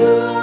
주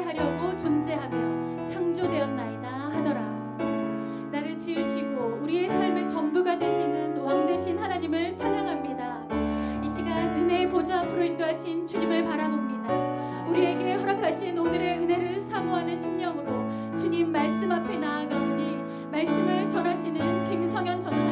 함께하려고 존재하며 창조되었나이다 하더라. 나를 지으시고 우리의 삶의 전부가 되시는 왕 되신 하나님을 찬양합니다. 이 시간 은혜의 보좌 앞으로 인도하신 주님을 바라봅니다. 우리에게 허락하신 오늘의 은혜를 사모하는 심령으로 주님 말씀 앞에 나아가오니 말씀을 전하시는 김성현 전도사